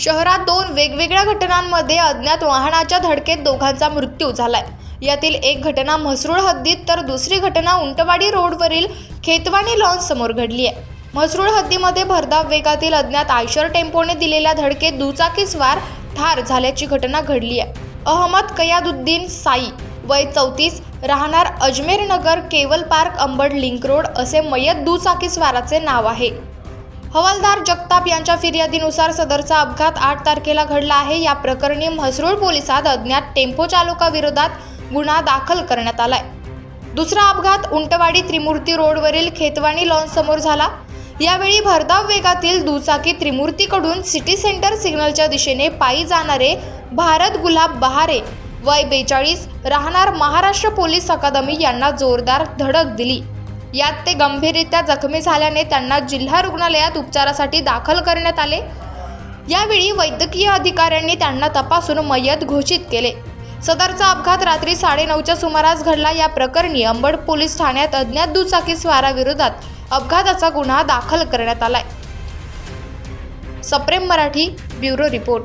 शहरात दोन वेगवेगळ्या घटनांमध्ये अज्ञात वाहनाच्या धडकेत दोघांचा मृत्यू झालाय. यातील एक घटना म्हसरूळ हद्दीत तर दुसरी घटना उंटवाडी रोडवरील खेतवाणी लॉन्स समोर घडली आहे. म्हसरूळ हद्दीमध्ये भरधाव वेगातील अज्ञात आयशर टेम्पोने दिलेल्या धडकेत दुचाकीस्वार ठार झाल्याची घटना घडली आहे. अहमद कयादुद्दीन साई वय चौतीस राहणार अजमेर नगर केवल पार्क अंबड लिंक रोड असे मयत दुचाकीस्वाराचे नाव आहे. हवालदार जगताप यांच्या फिर्यादीनुसार सदरचा अपघात आठ तारखेला घडला आहे. या प्रकरणी म्हसरूळ पोलिसात अज्ञात टेम्पो चालकाविरोधात गुन्हा दाखल करण्यात आलाय. दुसरा अपघात उंटवाडी त्रिमूर्ती रोडवरील खेतवाणी लॉनसमोर झाला. यावेळी भरधाव वेगातील दुचाकी त्रिमूर्तीकडून सिटी सेंटर सिग्नलच्या दिशेने पायी जाणारे भारत गुलाब बहारे वय बेचाळीस राहणार महाराष्ट्र पोलीस अकादमी यांना जोरदार धडक दिली. यात ते गंभीररित्या जखमी झाल्याने त्यांना जिल्हा रुग्णालयात उपचारासाठी दाखल करण्यात आले. यावेळी वैद्यकीय अधिकाऱ्यांनी त्यांना तपासून मयत घोषित केले. सदरचा अपघात रात्री साडेनऊच्या सुमारास घडला. या प्रकरणी अंबड पोलीस ठाण्यात अज्ञात दुचाकी स्वाराविरोधात अपघाताचा गुन्हा दाखल करण्यात आलाय. सप्रेम मराठी ब्युरो रिपोर्ट.